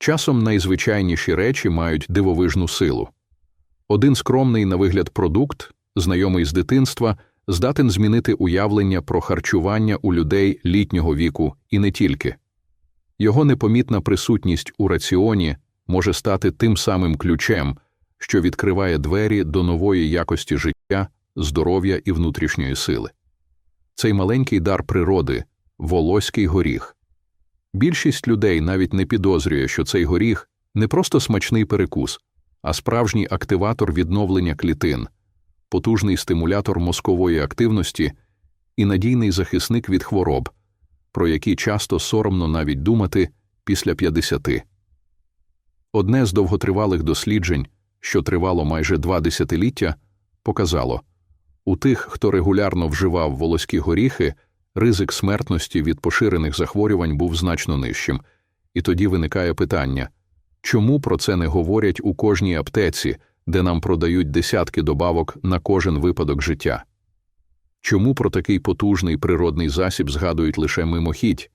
Часом найзвичайніші речі мають дивовижну силу. Один скромний на вигляд продукт, знайомий з дитинства, здатен змінити уявлення про харчування у людей літнього віку і не тільки. Його непомітна присутність у раціоні може стати тим самим ключем, що відкриває двері до нової якості життя, здоров'я і внутрішньої сили. Цей маленький дар природи волоський горіх. Більшість людей навіть не підозрює, що цей горіх не просто смачний перекус, а справжній активатор відновлення клітин, потужний стимулятор мозкової активності і надійний захисник від хвороб, про які часто соромно навіть думати після 50. Одне з довготривалих досліджень, що тривало майже два десятиліття, показало у тих, хто регулярно вживав волоські горіхи, ризик смертності від поширених захворювань був значно нижчим, і тоді виникає питання чому про це не говорять у кожній аптеці, де нам продають десятки добавок на кожен випадок життя? Чому про такий потужний природний засіб згадують лише мимохідь?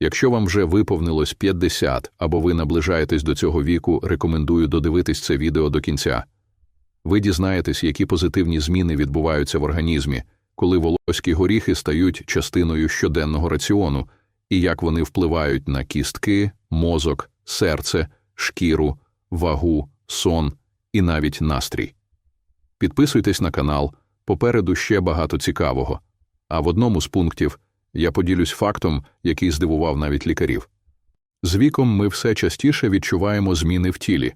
Якщо вам вже виповнилось 50 або ви наближаєтесь до цього віку, рекомендую додивитись це відео до кінця. Ви дізнаєтесь, які позитивні зміни відбуваються в організмі, коли волоські горіхи стають частиною щоденного раціону, і як вони впливають на кістки, мозок, серце, шкіру, вагу, сон і навіть настрій. Підписуйтесь на канал, попереду ще багато цікавого. А в одному з пунктів я поділюсь фактом, який здивував навіть лікарів. З віком ми все частіше відчуваємо зміни в тілі.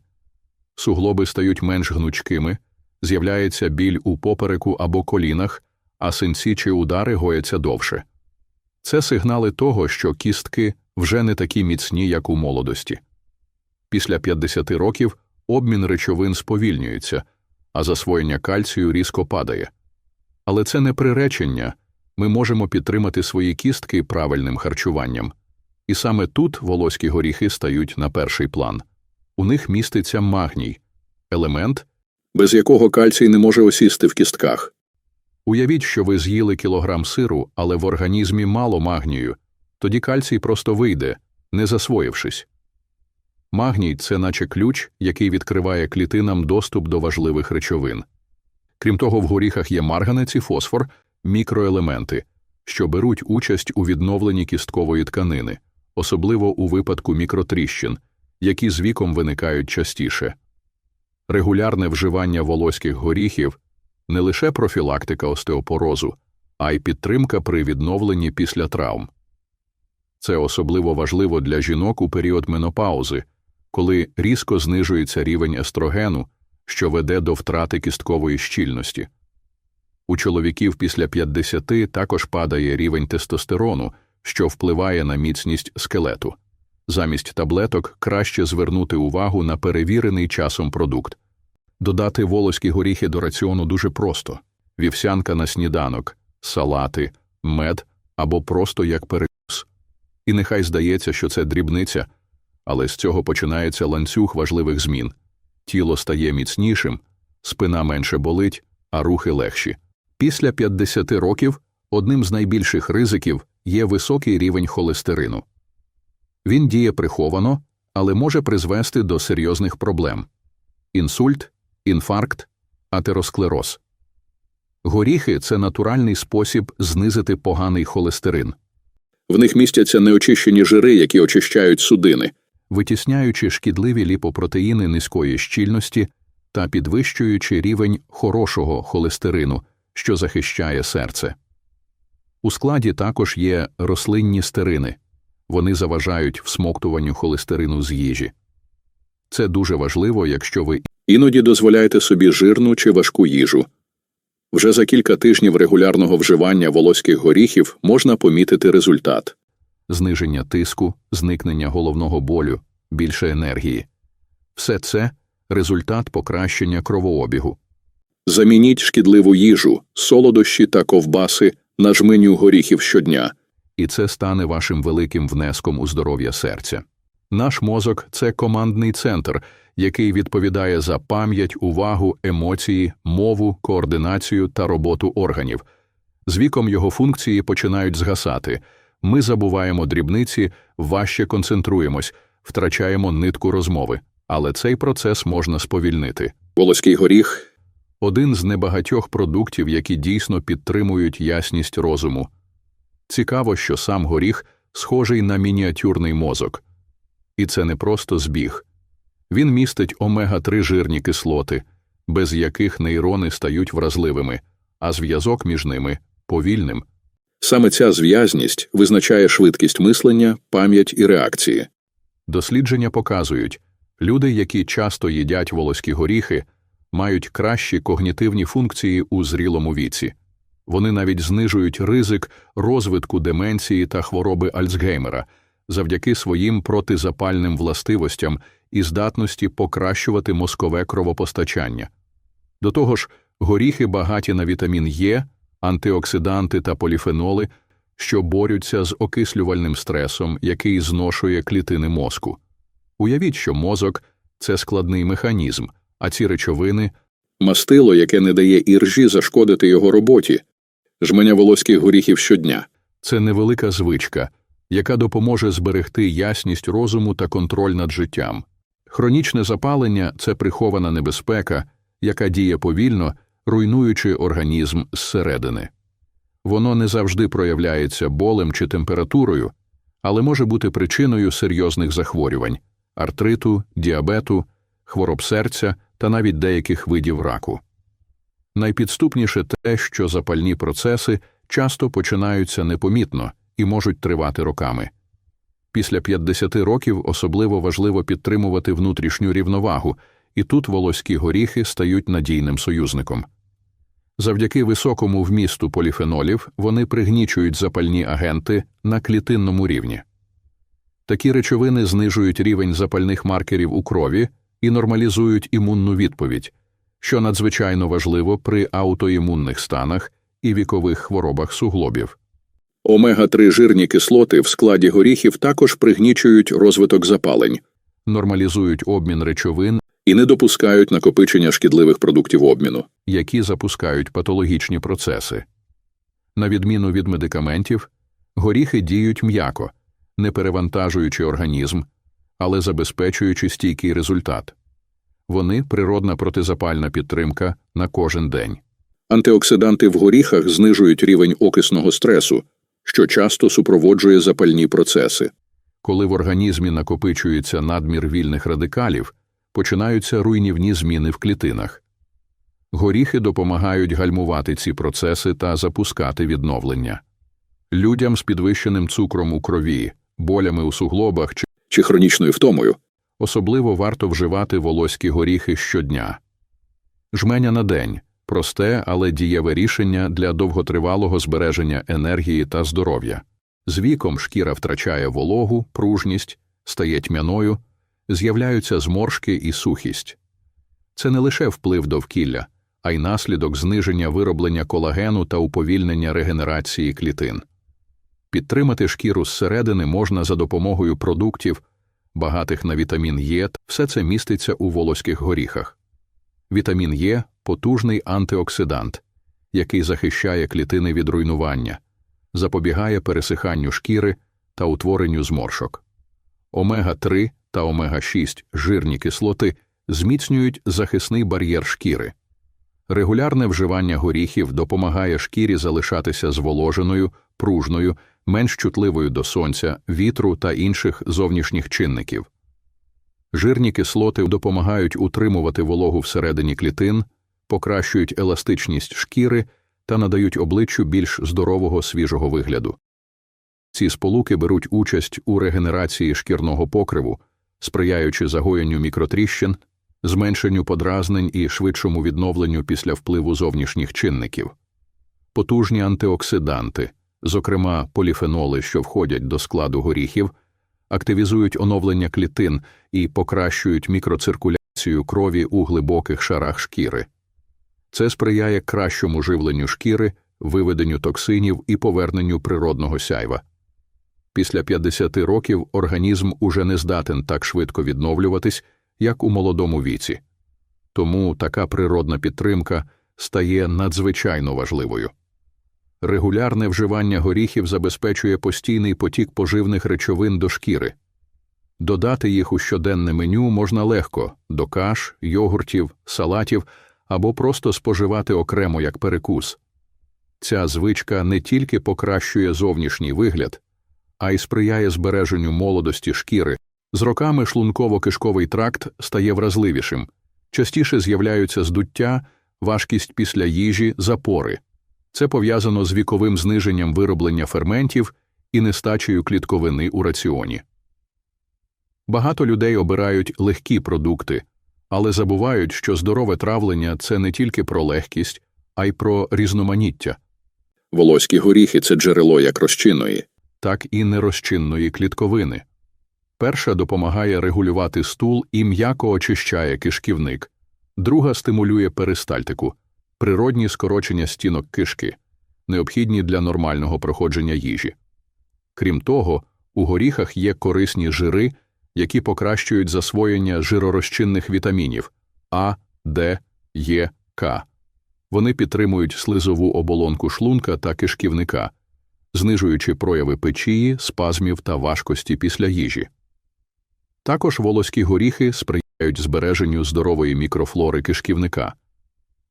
Суглоби стають менш гнучкими, з'являється біль у попереку або колінах, а синці чи удари гояться довше. Це сигнали того, що кістки вже не такі міцні, як у молодості. Після 50 років обмін речовин сповільнюється, а засвоєння кальцію різко падає. Але це не приречення ми можемо підтримати свої кістки правильним харчуванням. І саме тут волоські горіхи стають на перший план. У них міститься магній елемент, без якого кальцій не може осісти в кістках. Уявіть, що ви з'їли кілограм сиру, але в організмі мало магнію, тоді кальцій просто вийде, не засвоївшись. Магній це наче ключ, який відкриває клітинам доступ до важливих речовин. Крім того, в горіхах є марганець і фосфор, мікроелементи, що беруть участь у відновленні кісткової тканини, особливо у випадку мікротріщин, які з віком виникають частіше. Регулярне вживання волоських горіхів не лише профілактика остеопорозу, а й підтримка при відновленні після травм. Це особливо важливо для жінок у період менопаузи, коли різко знижується рівень естрогену, що веде до втрати кісткової щільності. У чоловіків після 50 також падає рівень тестостерону, що впливає на міцність скелету. Замість таблеток краще звернути увагу на перевірений часом продукт. Додати волоські горіхи до раціону дуже просто вівсянка на сніданок, салати, мед або просто як перекус. І нехай здається, що це дрібниця, але з цього починається ланцюг важливих змін. Тіло стає міцнішим, спина менше болить, а рухи легші. Після 50 років одним з найбільших ризиків є високий рівень холестерину. Він діє приховано, але може призвести до серйозних проблем інсульт, інфаркт, атеросклероз. Горіхи це натуральний спосіб знизити поганий холестерин. В них містяться неочищені жири, які очищають судини, витісняючи шкідливі ліпопротеїни низької щільності та підвищуючи рівень хорошого холестерину що захищає серце. У складі також є рослинні стерини, вони заважають всмоктуванню холестерину з їжі. Це дуже важливо, якщо ви іноді дозволяєте собі жирну чи важку їжу. Вже за кілька тижнів регулярного вживання волоських горіхів можна помітити результат зниження тиску, зникнення головного болю, більше енергії. Все це результат покращення кровообігу. Замініть шкідливу їжу, солодощі та ковбаси на жменю горіхів щодня, і це стане вашим великим внеском у здоров'я серця. Наш мозок це командний центр, який відповідає за пам'ять, увагу, емоції, мову, координацію та роботу органів. З віком його функції починають згасати. Ми забуваємо дрібниці, важче концентруємось, втрачаємо нитку розмови, але цей процес можна сповільнити. Волоський горіх один з небагатьох продуктів, які дійсно підтримують ясність розуму. Цікаво, що сам горіх схожий на мініатюрний мозок. І це не просто збіг. Він містить омега-3 жирні кислоти, без яких нейрони стають вразливими, а зв'язок між ними повільним. Саме ця зв'язність визначає швидкість мислення, пам'ять і реакції. Дослідження показують, люди, які часто їдять волоські горіхи, мають кращі когнітивні функції у зрілому віці. Вони навіть знижують ризик розвитку деменції та хвороби Альцгеймера завдяки своїм протизапальним властивостям і здатності покращувати мозкове кровопостачання. До того ж, горіхи багаті на вітамін Е, антиоксиданти та поліфеноли, що борються з окислювальним стресом, який зношує клітини мозку. Уявіть, що мозок це складний механізм, а ці речовини мастило, яке не дає іржі зашкодити його роботі, жменя волоських горіхів щодня. Це невелика звичка, яка допоможе зберегти ясність розуму та контроль над життям. Хронічне запалення це прихована небезпека, яка діє повільно, руйнуючи організм зсередини. Воно не завжди проявляється болем чи температурою, але може бути причиною серйозних захворювань артриту, діабету, хвороб серця та навіть деяких видів раку. Найпідступніше те, що запальні процеси часто починаються непомітно і можуть тривати роками. Після 50 років особливо важливо підтримувати внутрішню рівновагу, і тут волоські горіхи стають надійним союзником. Завдяки високому вмісту поліфенолів вони пригнічують запальні агенти на клітинному рівні. Такі речовини знижують рівень запальних маркерів у крові і нормалізують імунну відповідь, що надзвичайно важливо при аутоімунних станах і вікових хворобах суглобів. Омега-3 жирні кислоти в складі горіхів також пригнічують розвиток запалень, нормалізують обмін речовин і не допускають накопичення шкідливих продуктів обміну, які запускають патологічні процеси. На відміну від медикаментів, горіхи діють м'яко, не перевантажуючи організм, але забезпечуючи стійкий результат. Вони природна протизапальна підтримка на кожен день. Антиоксиданти в горіхах знижують рівень окисного стресу, що часто супроводжує запальні процеси. Коли в організмі накопичується надмір вільних радикалів, починаються руйнівні зміни в клітинах. Горіхи допомагають гальмувати ці процеси та запускати відновлення. Людям з підвищеним цукром у крові, болями у суглобах чи, чи хронічною втомою особливо варто вживати волоські горіхи щодня. Жменя на день просте, але дієве рішення для довготривалого збереження енергії та здоров'я. З віком шкіра втрачає вологу, пружність, стає тьмяною, з'являються зморшки і сухість. Це не лише вплив довкілля, а й наслідок зниження вироблення колагену та уповільнення регенерації клітин. Підтримати шкіру зсередини можна за допомогою продуктів, багатих на вітамін Е, все це міститься у волоських горіхах. Вітамін Е потужний антиоксидант, який захищає клітини від руйнування, запобігає пересиханню шкіри та утворенню зморшок. Омега 3 та омега 6 жирні кислоти зміцнюють захисний бар'єр шкіри. Регулярне вживання горіхів допомагає шкірі залишатися зволоженою, пружною, менш чутливою до сонця, вітру та інших зовнішніх чинників. Жирні кислоти допомагають утримувати вологу всередині клітин, покращують еластичність шкіри та надають обличчю більш здорового свіжого вигляду. Ці сполуки беруть участь у регенерації шкірного покриву, сприяючи загоєнню мікротріщин, зменшенню подразнень і швидшому відновленню після впливу зовнішніх чинників. Потужні антиоксиданти, зокрема поліфеноли, що входять до складу горіхів, активізують оновлення клітин і покращують мікроциркуляцію крові у глибоких шарах шкіри. Це сприяє кращому живленню шкіри, виведенню токсинів і поверненню природного сяйва. Після 50 років організм уже не здатен так швидко відновлюватись, як у молодому віці. Тому така природна підтримка стає надзвичайно важливою. Регулярне вживання горіхів забезпечує постійний потік поживних речовин до шкіри. Додати їх у щоденне меню можна легко до каш, йогуртів, салатів або просто споживати окремо як перекус. Ця звичка не тільки покращує зовнішній вигляд, а й сприяє збереженню молодості шкіри. З роками шлунково-кишковий тракт стає вразливішим, частіше з'являються здуття, важкість після їжі, запори. Це пов'язано з віковим зниженням вироблення ферментів і нестачею клітковини у раціоні. Багато людей обирають легкі продукти, але забувають, що здорове травлення це не тільки про легкість, а й про різноманіття, Волоські горіхи це джерело як розчинної. так і нерозчинної клітковини. Перша допомагає регулювати стул і м'яко очищає кишківник, друга стимулює перистальтику, природні скорочення стінок кишки, необхідні для нормального проходження їжі. Крім того, у горіхах є корисні жири, які покращують засвоєння жиророзчинних вітамінів А, Д, Е, К. Вони підтримують слизову оболонку шлунка та кишківника, знижуючи прояви печії, спазмів та важкості після їжі. Також волоські горіхи сприяють збереженню здорової мікрофлори кишківника.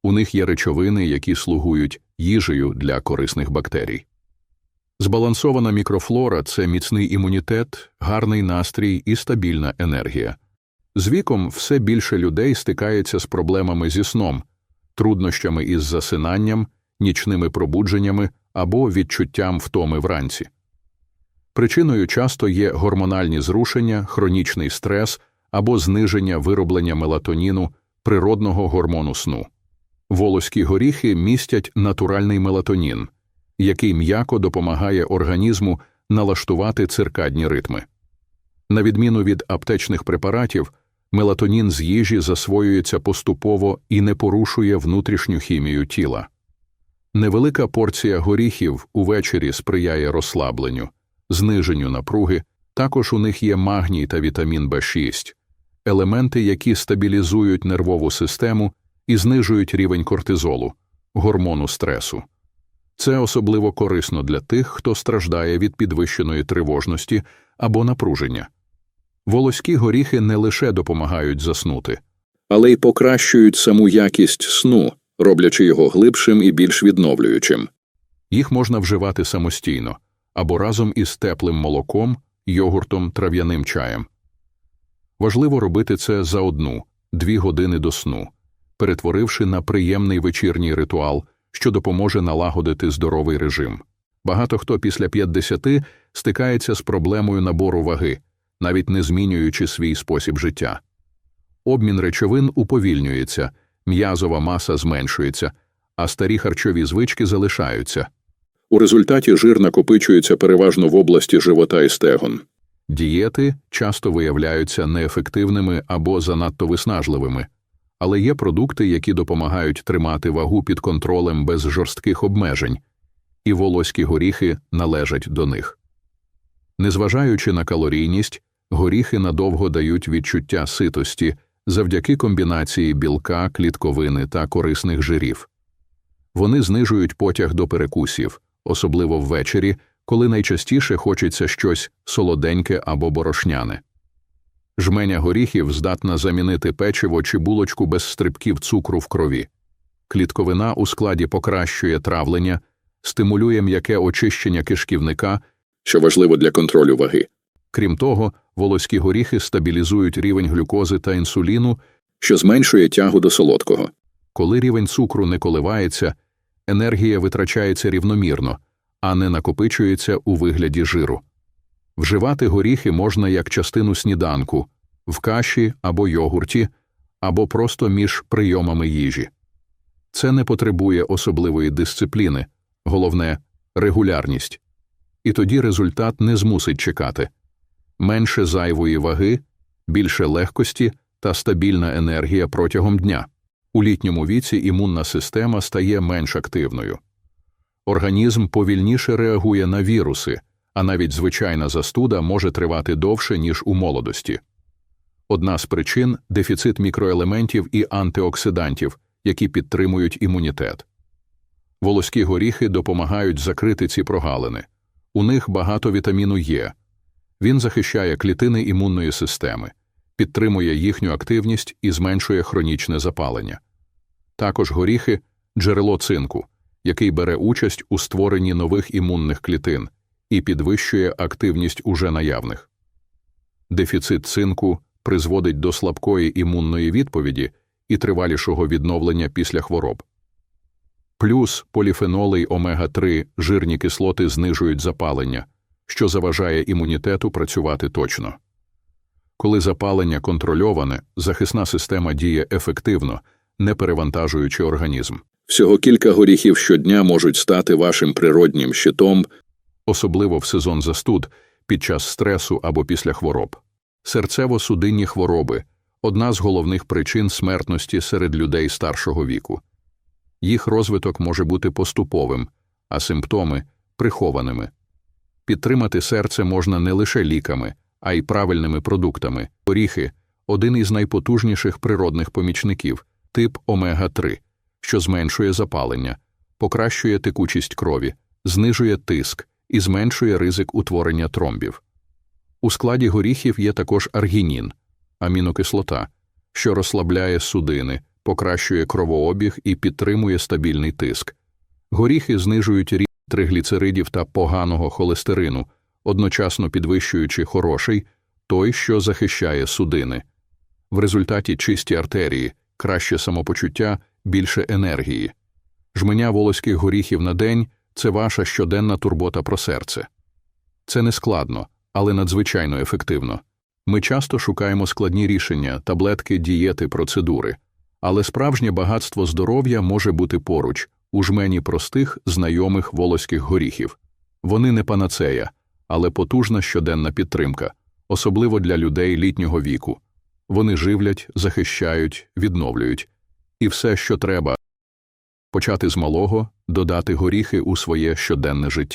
У них є речовини, які слугують їжею для корисних бактерій. Збалансована мікрофлора це міцний імунітет, гарний настрій і стабільна енергія. З віком все більше людей стикається з проблемами зі сном, труднощами із засинанням, нічними пробудженнями або відчуттям втоми вранці. Причиною часто є гормональні зрушення, хронічний стрес або зниження вироблення мелатоніну, природного гормону сну. Волоські горіхи містять натуральний мелатонін, який м'яко допомагає організму налаштувати циркадні ритми. На відміну від аптечних препаратів, мелатонін з їжі засвоюється поступово і не порушує внутрішню хімію тіла. Невелика порція горіхів увечері сприяє розслабленню, зниженню напруги, також у них є магній та вітамін В6, елементи, які стабілізують нервову систему і знижують рівень кортизолу, гормону стресу. Це особливо корисно для тих, хто страждає від підвищеної тривожності або напруження. Волоські горіхи не лише допомагають заснути, але й покращують саму якість сну, роблячи його глибшим і більш відновлюючим. їх можна вживати самостійно або разом із теплим молоком, йогуртом, трав'яним чаєм. Важливо робити це за одну дві години до сну, перетворивши на приємний вечірній ритуал, що допоможе налагодити здоровий режим. Багато хто після 50 стикається з проблемою набору ваги, навіть не змінюючи свій спосіб життя. Обмін речовин уповільнюється, м'язова маса зменшується, а старі харчові звички залишаються. У результаті жир накопичується переважно в області живота і стегон. Дієти часто виявляються неефективними або занадто виснажливими, але є продукти, які допомагають тримати вагу під контролем без жорстких обмежень, і волоські горіхи належать до них. Незважаючи на калорійність, горіхи надовго дають відчуття ситості завдяки комбінації білка, клітковини та корисних жирів. Вони знижують потяг до перекусів, особливо ввечері, коли найчастіше хочеться щось солоденьке або борошняне. Жменя горіхів здатна замінити печиво чи булочку без стрибків цукру в крові. Клітковина у складі покращує травлення, стимулює м'яке очищення кишківника, що важливо для контролю ваги, крім того, волоські горіхи стабілізують рівень глюкози та інсуліну, що зменшує тягу до солодкого. коли рівень цукру не коливається, енергія витрачається рівномірно, а не накопичується у вигляді жиру. Вживати горіхи можна як частину сніданку, в каші або йогурті, або просто між прийомами їжі. Це не потребує особливої дисципліни, головне регулярність. І тоді результат не змусить чекати менше зайвої ваги, більше легкості та стабільна енергія протягом дня. У літньому віці імунна система стає менш активною. Організм повільніше реагує на віруси, а навіть звичайна застуда може тривати довше, ніж у молодості. Одна з причин дефіцит мікроелементів і антиоксидантів, які підтримують імунітет. Волоські горіхи допомагають закрити ці прогалини. У них багато вітаміну Е. Він захищає клітини імунної системи, підтримує їхню активність і зменшує хронічне запалення. Також горіхи джерело цинку, який бере участь у створенні нових імунних клітин і підвищує активність уже наявних. Дефіцит цинку призводить до слабкої імунної відповіді і тривалішого відновлення після хвороб. Плюс поліфеноли й омега-3 жирні кислоти знижують запалення, що заважає імунітету працювати точно. Коли запалення контрольоване, захисна система діє ефективно, не перевантажуючи організм. Всього кілька горіхів щодня можуть стати вашим природнім щитом особливо в сезон застуд, під час стресу або після хвороб. Серцево-судинні хвороби одна з головних причин смертності серед людей старшого віку. Їх розвиток може бути поступовим, а симптоми прихованими. Підтримати серце можна не лише ліками, а й правильними продуктами. Горіхи один із найпотужніших природних помічників, тип омега-3, що зменшує запалення, покращує текучість крові, знижує тиск і зменшує ризик утворення тромбів. У складі горіхів є також аргінін, амінокислота, що розслабляє судини, покращує кровообіг і підтримує стабільний тиск. Горіхи знижують рівень тригліцеридів та поганого холестерину, одночасно підвищуючи хороший той, що захищає судини. В результаті чисті артерії, краще самопочуття, більше енергії. Жменя волоських горіхів на день це ваша щоденна турбота про серце. Це не складно, але надзвичайно ефективно. Ми часто шукаємо складні рішення, таблетки, дієти, процедури, але справжнє багатство здоров'я може бути поруч, у жмені простих, знайомих волоських горіхів. Вони не панацея, але потужна щоденна підтримка, особливо для людей літнього віку. Вони живлять, захищають, відновлюють. І все, що треба почати з малого, додати горіхи у своє щоденне життя.